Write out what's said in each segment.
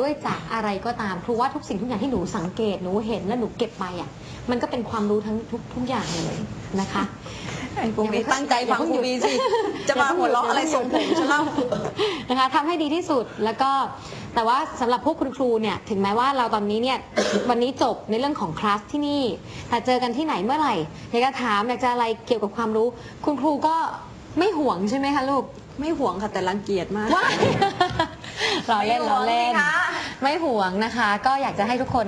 ด้วยจากอะไรก็ตามครูว่าทุกสิ่งทุกอย่างที่หนูสังเกตหนูเห็นและหนูเก็บไปอะมันก็เป็นความรู้ทั้งทุกทุกอย่างเลยนะคะไอ้พวกนี้ตั้งใจฟังอย่าคเพิ่รูงหยุดบีสิจะมาหัวเราะอะไรส่งผมฉันเล่านะคะทำให้ดีที่สุดแล้วก็แต่ว่าสำหรับพวกคุณครูเนี่ยถึงแม้ว่าเราตอนนี้เนี่ยวันนี้จบในเรื่องของคลาสที่นี่แต่เจอกันที่ไหนเมื่อไหร่อยากจะถามอยากจะอะไรเกี่ยวกับความรู้ คุณครูก็ไม่ห่วงใช่ไหมคะลูก ไม่ห่วงค่ะแต่รังเกียจมากว้าย เราเล่นไม่ห่วเรางเล่นสิคะไม่ห่วงนะคะ ก็อยากจะให้ทุกคน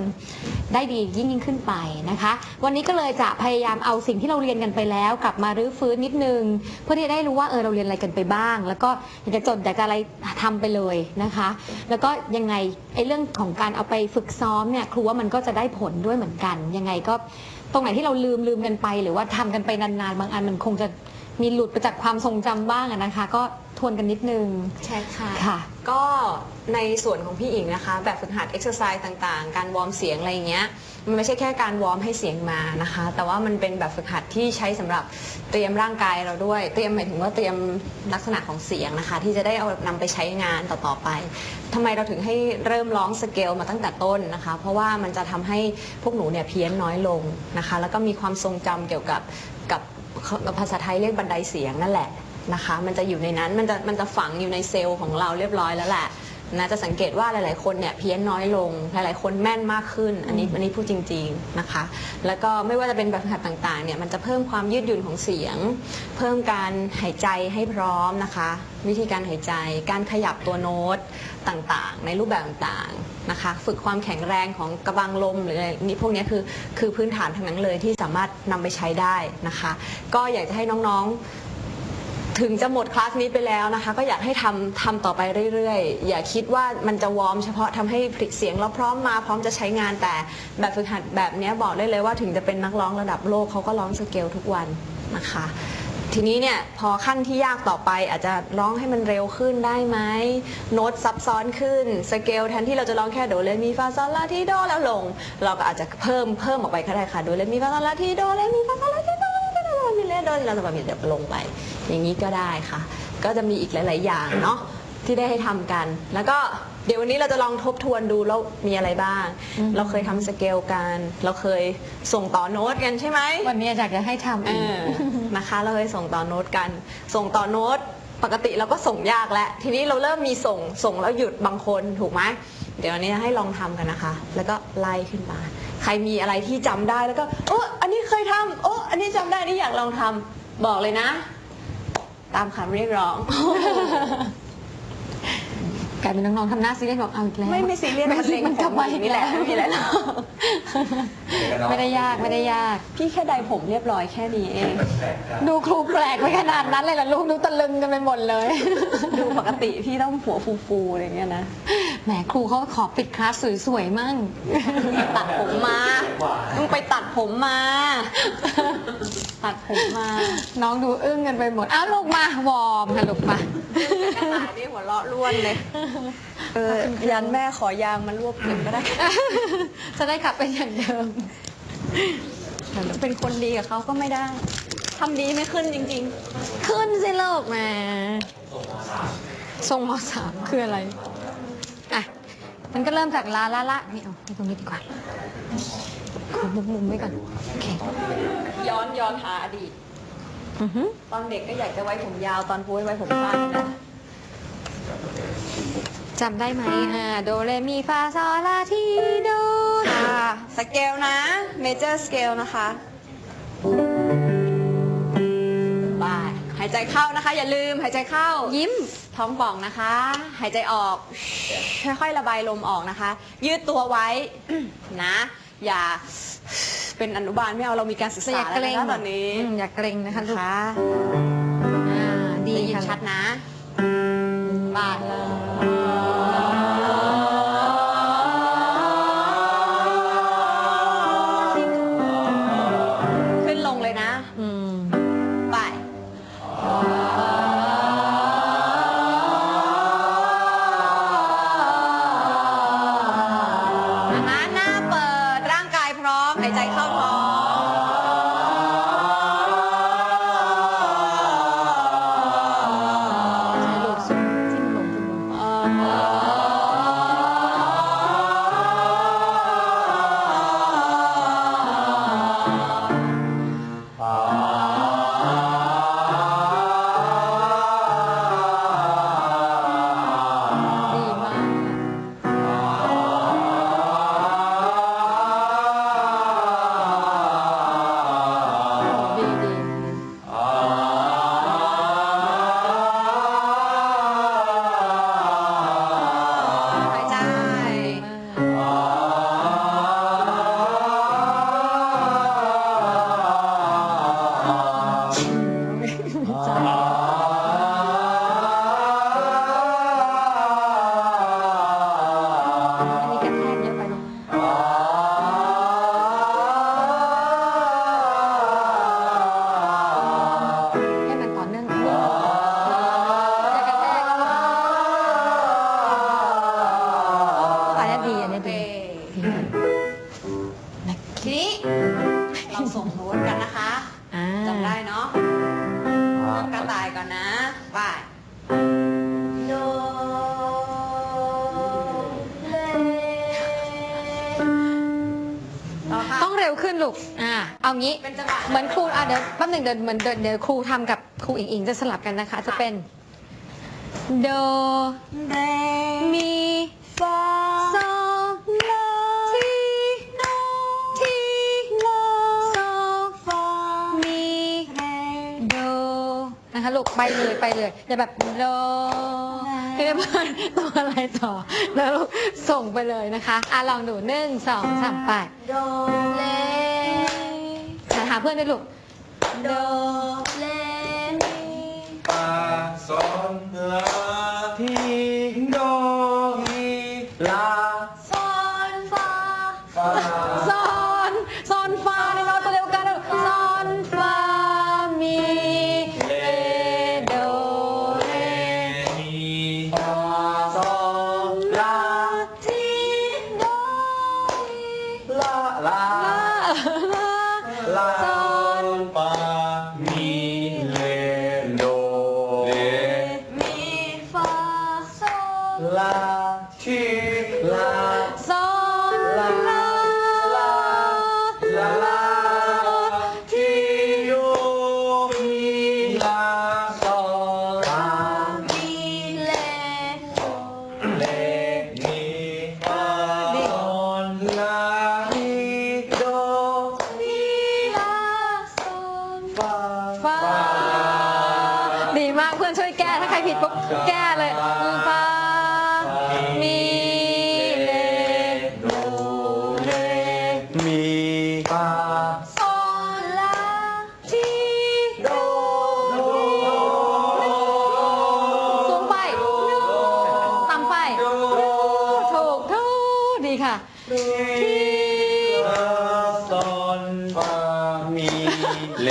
ได้ดียิ่งยิ่งขึ้นไปนะคะ วันนี้ก็เลยจะพยายามเอาสิ่งที่เราเรียนกันไปแล้ว กลับมารื้อฟื้นนิดนึง เพื่อที่จะได้รู้ว่าเออเราเรียนอะไรกันไปบ้าง แล้วก็อยากจะจดอยากจะอะไรทำไปเลยนะคะ แล้วก็ยังไงไอ้เรื่องของการเอาไปฝึกซ้อมเนี่ยครูว่ามันก็จะได้ผลด้วยเหมือนกัน ยังไงก็ตรงไหนที่เราลืมลืมกันไป หรือว่าทำกันไปนานๆ บางอันมันคงจะมีหลุดไปจากความทรงจำบ้างอะนะคะ ก็ทวนกันนิดนึงใช่ค่ะค่ะก็ในส่วนของพี่อิงนะคะ แบบฝึกหัดเอ็กซ์ไซส์ต่างๆ การวอร์มเสียงอะไรเงี้ยมันไม่ใช่แค่การวอร์มให้เสียงมานะคะ แต่ว่ามันเป็นแบบฝึกหัดที่ใช้สำหรับเตรียมร่างกายเราด้วย เตรียมหมายถึงว่าเตรียมลักษณะของเสียงนะคะ ที่จะได้เอานำไปใช้งานต่อๆไปทำไมเราถึงให้เริ่มร้องสเกลมาตั้งแต่ต้นนะคะ เพราะว่ามันจะทำให้พวกหนูเนี่ยเพี้ยนน้อยลงนะคะ แล้วก็มีความทรงจำเกี่ยวกับกับภาษาไทยเรียกบันไดเสียงนั่นแหละ นะคะ มันจะอยู่ในนั้น มันจะมันจะฝังอยู่ในเซลล์ของเราเรียบร้อยแล้วแหละนะจะสังเกตว่าหลาย ๆ คนเนี่ยเพี้ยนน้อยลง หลาย ๆ คนแม่นมากขึ้น อันนี้อันนี้พูดจริง ๆ นะคะ แล้วก็ไม่ว่าจะเป็นแบบหัดต่าง ๆ เนี่ยมันจะเพิ่มความยืดหยุ่นของเสียง เพิ่มการหายใจให้พร้อมนะคะ วิธีการหายใจ การขยับตัวโน้ตต่าง ๆ ในรูปแบบต่าง ๆ นะคะ ฝึกความแข็งแรงของกระบังลมหรืออะไรนี่พวกนี้คือคือพื้นฐานทั้งนั้นเลยที่สามารถนำไปใช้ได้นะคะ ก็อยากจะให้น้อง ๆ ถึงจะหมดคลาสนี้ไปแล้วนะคะ ก็อยากให้ทำทำต่อไปเรื่อยๆ อย่าคิดว่ามันจะวอร์มเฉพาะทำให้ผลิตเสียงเราพร้อมมาพร้อมจะใช้งานแต่แบบฝึกหัดแบบนี้บอกได้เลยว่าถึงจะเป็นนักร้องระดับโลกเขาก็ร้องสเกลทุกวันนะคะ ทีนี้เนี่ยพอขั้นที่ยากต่อไปอาจจะร้องให้มันเร็วขึ้นได้ไหมโน้ตซับซ้อนขึ้นสเกลแทนที่เราจะร้องแค่โดเรมีฟาซอลลาทีโดแล้วลง เราก็อาจจะเพิ่มเพิ่มออกไปก็ได้ค่ะโดเรมีฟาซอลลาทีโดเรมีฟาซอลลาที โดมีเลโดที่เราจะแบบเดี๋ยวลงไป อย่างนี้ก็ได้ค่ะ ก็จะมีอีกหลาย ๆ อย่างเนาะที่ได้ให้ทำกัน แล้วก็เดี๋ยววันนี้เราจะลองทบทวนดูแล้วมีอะไรบ้าง เราเคยทำสเกลกัน เราเคยส่งต่อโน้ตกันใช่ไหม วันนี้อยากจะให้ทำเออีก อนะคะเราเคยส่งต่อโน้ตกัน ส่งต่อโน้ตปกติเราก็ส่งยากแล้ว ทีนี้เราเริ่มมีส่งส่งแล้วหยุดบางคนถูกไหมเดี๋ยววันนี้ให้ลองทำกันนะคะ แล้วก็ไล่ขึ้นมา ใครมีอะไรที่จำได้แล้วก็โอ้อันนี้ เคยทำโอ้อันนี้จำได้นี่อยากลองทำบอกเลยนะ ตามคำเรียกร้อง กลายเป็นน้องๆทำหน้าซีเรียสบอกเอาอีกแล้วไม่ไม่ซีเรียสไม่มันเล็งมันกลับมาอีกนี่แหละไม่มีอะไรหรอกไม่ได้ยากไม่ได้ยาก พี่แค่ใดผมเรียบร้อยแค่นี้เอง ดูครูแปลกไปขนาดนั้นเลยเหรอลูกดูตะลึงกันไปหมดเลย ดูปกติพี่ต้องหัวฟูๆอะไรอย่างเงี้ยนะแหมครูเขาขอปิดคลาสสวยๆมั่งตัดผมมาต้องไปตัดผมมา ตัดผมมา น้องดูอึ้งกันไปหมดอ้าวลูกมาวอร์มค่ะลูกมากระต่ายนี่หัวเราะล้วนเลยเออยันแม่ขอยางมารวบผมก็ได้ จะได้กลับไปอย่างเดิม เป็นคนดีกับเขาก็ไม่ได้ทำดีไม่ขึ้นจริงขึ้นสิลูกแหมทรงมสามคืออะไร อะ มันก็เริ่มจากลาละละนี่เอาตรงนี้ดีกว่าขอมุมมุมๆไว้ก่อนโอเคๆย้อนย้อนหาอดีตอือฮึตอนเด็กก็อยากจะไว้ผมยาวตอนพูดไว้ผมสั้นนะ จำได้ไหมอ่าโดเรมีฟาซอลาทีโดค่ะสเกลนะเมเจอร์สเกลนะคะบายหายใจเข้านะคะ อย่าลืมหายใจเข้า ยิ้มท้องป่องนะคะ หายใจออกค่อยๆระบายลมออกนะคะ ยืดตัวไว้นะ อย่าเป็นอนุบาลไม่เอาเรามีการศึกแต่ษาอย่าแล้วเกรงนะคะตอนนี้อืมอย่าเกรงนะคะลูกนะคะอ่าดีได้ยินค่ะชัดนะบายขึ้น วขึ้นลูก อ่า เอางี้ เป็นจังหวะ เหมือนครูอะเดี๋ยวแป๊บหนึ่งเดี๋ยวเหมือนเดี๋ยวเดี๋ยวครูทำกับครูอิงอิงจะสลับกันนะคะ จะเป็นโดเรมีฟาโซลาทีโดทีลาโซฟามีเรโดนะคะลูกไปเลยไปเลยอย่าแบบโดพี่เพื่อนตัวอะไรต่อ แล้วลูกส่งไปเลยนะคะ อะลองดูหนึ่งสองสามไป โดเลหาหา เพื่อนด้วยลูกโด เ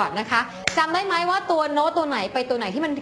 ก่อนนะคะจำได้ไหมว่าตัวโน้ตตัวไหนไปตัวไหนที่มัน